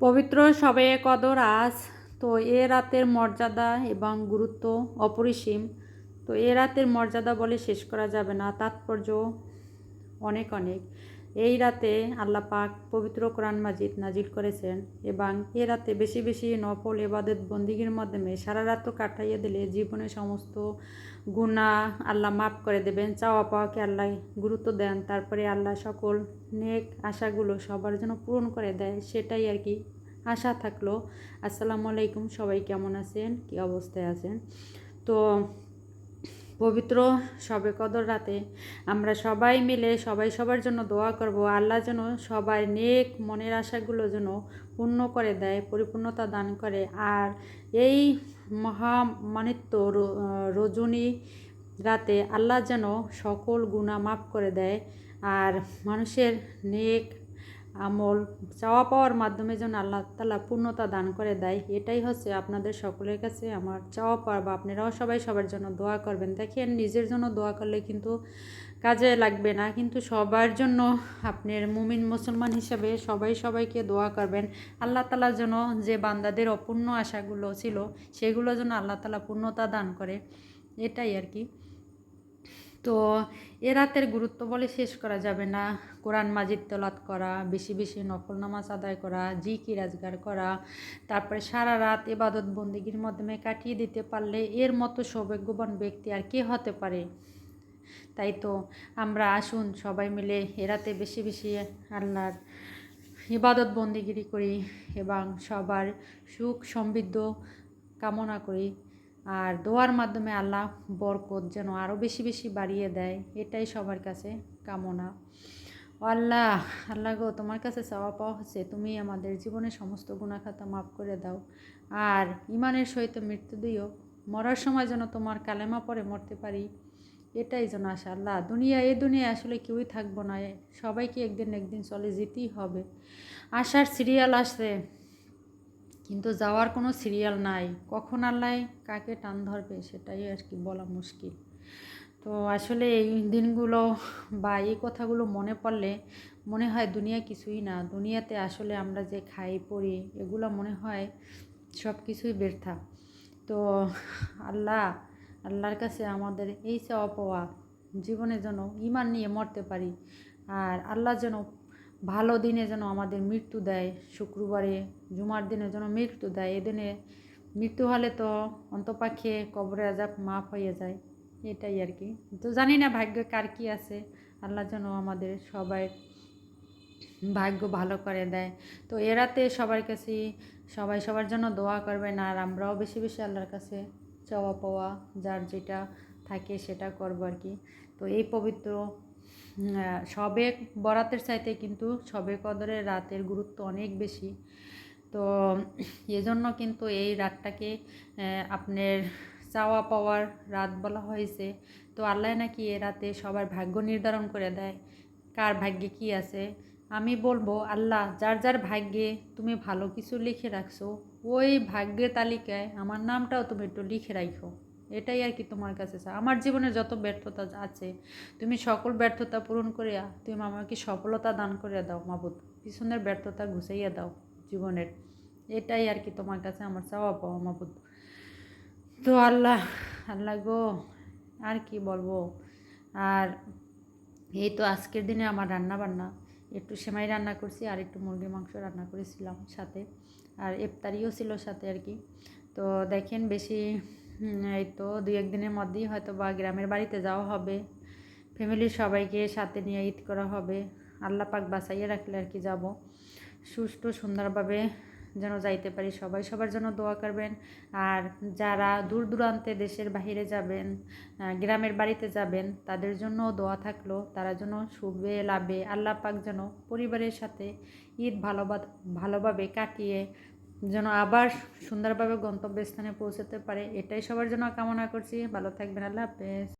পবিত্র সবে কদর আজ। তো এ রাতের মর্যাদা এবং গুরুত্ব অপরিসীম। তো এ রাতের মর্যাদা বলে শেষ করা যাবে না। তাৎপর্য অনেক অনেক। এই রাতে আল্লাহ পাক পবিত্র কোরআন মাজিদ নাজিল করেছেন এবং এ রাতে বেশি বেশি নফল এবাদত বন্দিগির মাধ্যমে সারা রাত কাটাইয়ে দিলে জীবনে সমস্ত গুণা আল্লাহ মাফ করে দেবেন, চাওয়া পাওয়াকে আল্লাহ গুরুত্ব দেন। তারপরে আল্লাহ সকল নেক আশাগুলো সবার জন্য পূরণ করে দেয়, সেটাই আর কি আশা থাকল। আসসালামু আলাইকুম, সবাই কেমন আছেন? কি অবস্থায় আছেন? তো পবিত্র সবে কদর রাতে আমরা সবাই মিলে সবাই সবার জন্য দোয়া করব, আল্লাহ যেন সবাই নেক মনের আশাগুলো যেন পূর্ণ করে দেয়, পরিপূর্ণতা দান করে। আর এই মহামানিত্য রজনী রাতে আল্লাহ যেন সকল গুণা মাফ করে দেয়। আর মানুষের নেক আমল, চাওয়া পাওয়ার মাধ্যমে যেন আল্লাহ তালা পূর্ণতা দান করে দেয়। এটাই হচ্ছে আপনাদের সকলের কাছে আমার চাওয়া পাওয়ার বা আপনারাও সবাই সবার জন্য দোয়া করবেন। দেখেন, নিজের জন্য দোয়া করলে কিন্তু কাজে লাগবে না। কিন্তু সবার জন্য আপনার মুমিন মুসলমান হিসাবে সবাই সবাইকে দোয়া করবেন। আল্লাহ তালার জন্য যে বান্দাদের অপূর্ণ আশাগুলো ছিল, সেগুলো যেন আল্লাহ তালা পূর্ণতা দান করে। এটাই আর কি। তো এ রাতের গুরুত্ব বলে শেষ করা যাবে না। কোরআন মাজিদ তলাত করা, বেশি বেশি নফল নামাজ আদায় করা জি কি রাজগার করা, তারপরে সারা রাত এবাদত বন্দিগির মাধ্যমে কাটিয়ে দিতে পারলে এর মতো সৌভাগ্যবান ব্যক্তি আর কে হতে পারে? তাই তো আমরা আসুন সবাই মিলে এরাতে বেশি বেশি আল্লাহর ইবাদত বন্দিগিরি করি এবং সবার সুখ সমৃদ্ধ কামনা করি। আর দোয়ার মাধ্যমে আল্লাহ বরকত যেন আরও বেশি বেশি বাড়িয়ে দেয়, এটাই সবার কাছে কামনা। আল্লাহ আল্লাহ গো, তোমার কাছে চাওয়া পাওয়া হচ্ছে, তুমি আমাদের জীবনের সমস্ত গুণাখাতা মাফ করে দাও। আর ইমানের সহিত মৃত্যু দিও মরার সময় যেন তোমার কালেমা পরে মরতে পারি, এটাই যেন আসে আল্লাহ, দুনিয়া এ দুনিয়া আসলে কেউই থাকব না সবাইকে একদিন একদিন চলে যেতেই হবে। আশার সিরিয়াল আসছে। কিন্তু যাওয়ার কোনো সিরিয়াল নাই। কখন আল্লাহ কাকে টান ধরবে সেটাই আর কি বলা মুশকিল। তো আসলে এই দিনগুলো বা এই কথাগুলো মনে পড়লে মনে হয় দুনিয়া কিছুই না। দুনিয়াতে আসলে আমরা যে খাই, পড়ি, এগুলো মনে হয় সব কিছুই ব্যর্থা তো আল্লাহ, আল্লাহর কাছে আমাদের এই চাওয়া পাওয়া জীবনে যেন ইমান নিয়ে মরতে পারি। আর আল্লাহ যেন ভালো দিনে যেন আমাদের মৃত্যু দেয়, শুক্রবারে জুমার দিনে যেন মৃত্যু দেয় এদিনে মৃত্যু হলে তো অন্তপাক্ষে কবরে আজাব মাফ হয়ে যায়, এটাই আর কি। তো জানি না ভাগ্য কার কী আছে, আল্লাহ যেন আমাদের সবাই ভাগ্য ভালো করে দেয়। তো এরাতে সবার কাছে সবাই সবার জন্য দোয়া করবেন, আর আমরাও বেশি বেশি আল্লাহর কাছে চাওয়া পাওয়া, যার যেটা থাকে সেটা করব আর কি। তো এই পবিত্র সবে বরাতের চাইতে কিন্তু সবে কদরের রাতের গুরুত্ব অনেক বেশি। তো এজন্য কিন্তু এই রাতটাকে আপনার চাওয়া পাওয়ার রাত বলা হয়েছে। তো আল্লাহ নাকি এ রাতে সবার ভাগ্য নির্ধারণ করে দেয়। কার ভাগ্যে কি আছে? আমি বলব, আল্লাহ যার যার ভাগ্যে তুমি ভালো কিছু লিখে রাখছো, ওই ভাগ্যের তালিকায় আমার নামটাও তুমি একটু লিখে রাখো এটাই আর কি তোমার কাছে আমার জীবনে যত ব্যর্থতা আছে, তুমি সকল ব্যর্থতা পূরণ করিয়া, তুমি আমাকে সফলতা দান করিয়া দাও মাবুদ। পিছনের ব্যর্থতা ঘুষাইয়া দাও জীবনের। এটাই আর কি তোমার কাছে আমার চাওয়া পাওয়া মাবুদ। তো আল্লাহ আল্লাহ গো, আর কি বলব? আর এই তো আজকের দিনে আমার রান্না বান্না একটু সেমাই রান্না করছি আর একটু মুরগির মাংস রান্না করেছিলাম সাথে। আর ইফতারিও ছিল সাথে আর কি। তো দেখেন বেশি এই তো দু একদিনের মধ্যেই হয়তো বা গ্রামের বাড়িতে যাওয়া হবে। ফ্যামিলির সবাইকে সাথে নিয়ে ঈদ করা হবে। আল্লাহ পাক বাঁচাইয়ে রাখলে আর কি যাব। সুষ্ঠু, সুন্দরভাবে যেন যাইতে পারি সবাই। সবার জন্য দোয়া করবেন। আর যারা দূর দূরান্তে দেশের বাহিরে যাবেন গ্রামের বাড়িতে যাবেন, তাদের জন্য দোয়া থাকল। তারা যেন শুভে লাভে। আল্লাহ পাক যেন পরিবারের সাথে ঈদ ভালোবা ভালোভাবে কাটিয়ে যেন আবার সুন্দরভাবে গন্তব্যস্থানে পৌঁছাতে পারে। এটাই সবার জন্য কামনা করছি। ভালো থাকবেন। আল্লাহ হাফেজ।